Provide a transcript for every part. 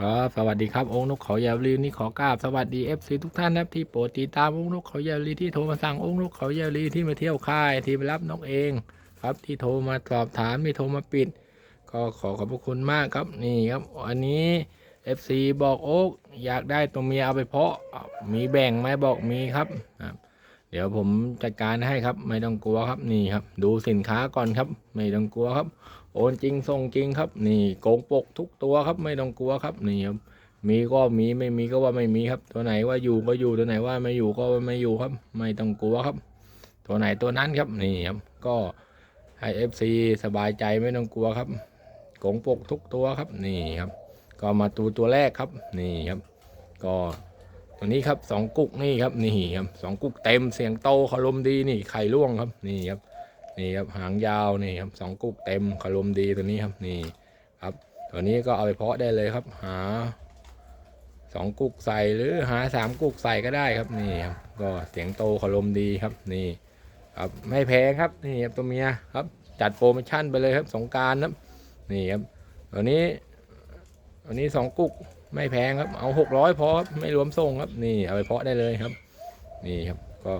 ครับสวัสดีครับองค์นกเขายาวลีนี่ขอกราบสวัสดีเอฟซีทุกท่านนะครับที่โปรดติดตามองค์นกเขายาวลีที่โทรมาสั่งองค์นกเขายาวลีที่มาเที่ยวค่ายที่ไปรับนกเอง ครับที่โทรมาสอบถามที่โทรมาปิด ก็ขอขอบพระคุณมากครับนี่ครับ อันนี้ FC บอกโอ๊กอยากได้ตัวเมียเอาไปเพาะมีแบ่งไหมบอกมีครับ เดี๋ยวผมจัดการให้ครับ ไม่ต้องกลัวครับนี่ครับ ดูสินค้าก่อนครับ ไม่ต้องกลัวครับ โอนจริงส่งจริงครับ นี่โกงปกทุกตัวครับ ไม่ต้องกลัวครับนี่ครับมีก็มีไม่มีก็ว่าไม่มีครับ ตัวไหนว่าอยู่ก็อยู่ตัวไหนว่าไม่อยู่ก็ไม่อยู่ครับ ไม่ต้องกลัวครับ ตัวไหนตัวนั้นครับนี่ครับก็ให้ FC สบายใจไม่ต้องกลัวครับโกงปกทุกตัวครับนี่ครับ ก็มาตัวตัวแรกครับนี่ครับ ก็ วนี้ครับสองกุกนี่ครับนี่ครับสองกุกเต็มเสียงโตขาลมดีนี่ไข่ร่วงครับนี่ครับนี่ครับหางยาวนี่ครับสองกุกเต็มคารมดีตัวนี้ครับนี่ครับตัวนี้ก็เอาไปเพาะได้เลยครับ หาสองกุกใส่หรือหาสามกุกใส่ก็ได้ครับนี่ครับก็เสียงโตคารมดีครับนี่ครับไม่แพงครับนี่ครับตัวเมียครับจัดโปรโมชั่นไปเลยครับสงการครับนี่ครับตัวนี้ตัวนี้สองกุก ไม่แพงครับ เอาหกร้อยพอครับไม่รวมส่งครับ นี่เอาไปเพาะได้เลยครับ นี่ครับก็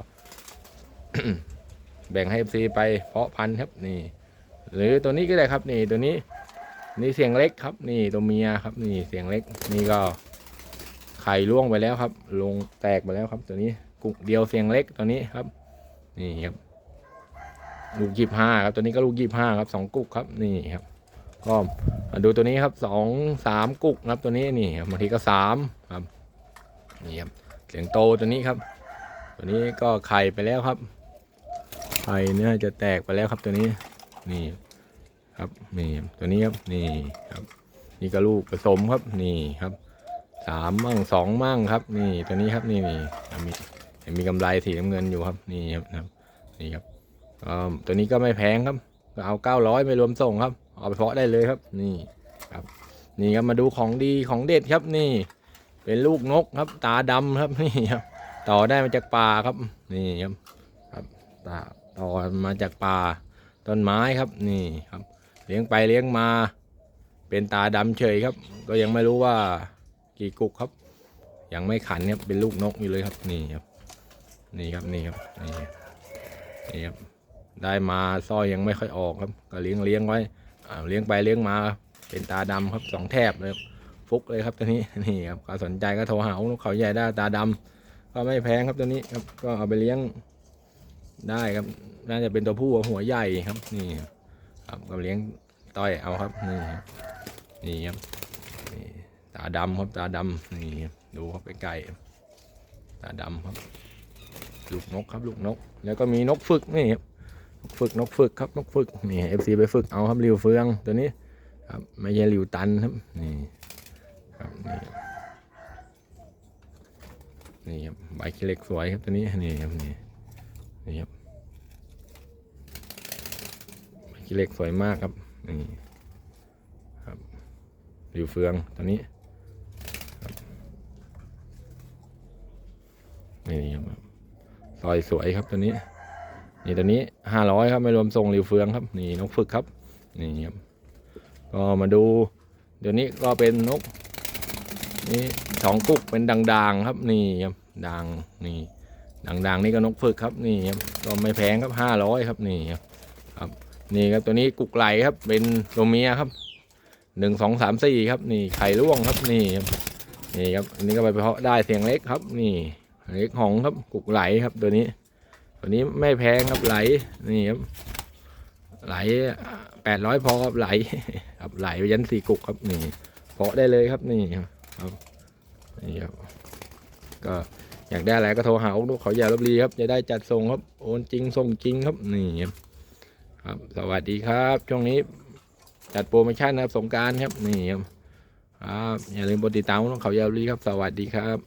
แบ่งให้ FC ไปเพาะพันธุ์ครับ นี่ หรือตัวนี้ก็ได้ครับ นี่ตัวนี้ นี่เสียงเล็กครับ นี่ตัวเมียครับ นี่เสียงเล็ก นี่ก็ไข่ร่วงไปแล้วครับ ลงแตกไปแล้วครับ ตัวนี้กุกเดียวเสียงเล็กตัวนี้ครับ นี่ครับ ลูกยี่ห้าครับ ตัวนี้ก็ลูกยี่ห้าครับสองกุกครับ นี่ครับ ก็มาดูตัวนี้ครับสองสามกุกครับตัวนี้นี่บางทีก็สามครับนี่ครับเสียงโตตัวนี้ครับ ตัวนี้ก็ไข่ไปแล้วครับไข่เนี่ยจะแตกไปแล้วครับตัวนี้นี่ครับนี่ตัวนี้ครับนี่ครับ นี่ก็ลูกผสมครับนี่ครับสามมั่งสองมั่งครับ นี่ตัวนี้ครับนี่นี่มีมีกำไรสีน้ำเงินอยู่ครับนี่ครับนี่ครับตัวนี้ก็ไม่แพงครับเอาเก้าร้อยไม่รวมส่งครับ เอาไปเพาะได้เลยครับ นี่ครับ นี่ครับมาดูของดีของเด็ดครับนี่ เป็นลูกนกครับ ตาดำครับนี่ครับ ต่อได้มาจากป่าครับ นี่ครับครับตาต่อมาจากป่าต้นไม้ครับนี่ครับ เลี้ยงไปเลี้ยงมา เป็นตาดำเฉยครับ ก็ยังไม่รู้ว่ากี่กุกครับ ยังไม่ขันครับเป็นลูกนกอยู่เลยครับนี่ครับ นี่ครับนี่ครับนี่นี่ครับได้มาสร้อยยังไม่ค่อยออกครับ ก็เลี้ยงเลี้ยงไว้ เลี้ยงไปเลี้ยงมาเป็นตาดำครับสองแถบเลยฟุกเลยครับตัวนี้นี่ครับก็สนใจก็โทรหาลูกเขาใหญ่ได้ตาดำก็ไม่แพงครับตัวนี้ครับก็เอาไปเลี้ยงได้ครับน่าจะเป็นตัวผู้หัวใหญ่ครับนี่ครับก็เลี้ยงต้อยเอาครับนี่ครับนี่ครับตาดำครับตาดำนี่ครับดูครับไกลๆตาดำครับ ลูกนกครับลูกนก แล้วก็มีนกฝึกนี่ครับ ฝึกนกฝึกครับนกฝึกนี่เอฟซีไปฝึกเอาครับริวเฟืองตัวนี้ครับไม่ใช่ริวตันครับนี่ครับนี่นี่ครับใบขี้เหล็กสวยครับตัวนี้นี่ครับนี่นี่ครับขี้เหล็กสวยมากครับนี่ครับริวเฟืองตัวนี้นี่ครับซอยสวยครับตัวนี้ นี่ตัวนี้ห้าร้อยครับไม่รวมส่งริวเฟืองครับนี่นกฝึกครับนี่ครับก็มาดูเดี๋ยวนี้ก็เป็นนกนี่สองกุกเป็นด่างๆครับนี่ครับด่างนี่ดังๆนี่ก็นกฝึกครับนี่ครับก็ไม่แพงครับห้าร้อยครับนี่ครับครับนี่ครับตัวนี้กุกไหลครับเป็นตัวเมียครับหนึ่งสองสามสี่ครับนี่ไข่ร่วงครับนี่ครับนี่ครับอันนี้ก็ไปเพาะได้เสียงเล็กครับ นี่เล็กหองครับกุกไหลครับตัวนี้ ตัวนี้ไม่แพงครับไหลนี่ครับไหลแปดร้อยพอครับไหลครับไหลไปยันสี่กุกครับนี่เพาะได้เลยครับนี่ครับนี่ครับก็อยากได้อะไรก็โทรหาลูกเขาอย่าลบลีครับจะได้จัดส่งครับโอนจริงส่งจริงครับนี่ครับครับสวัสดีครับ ช่วงนี้จัดโปรโมชั่นนะครับสงการครับนี่ครับครับอย่าลืมกดติดตามลูกเขาอย่าลบลีครับ สวัสดีครับ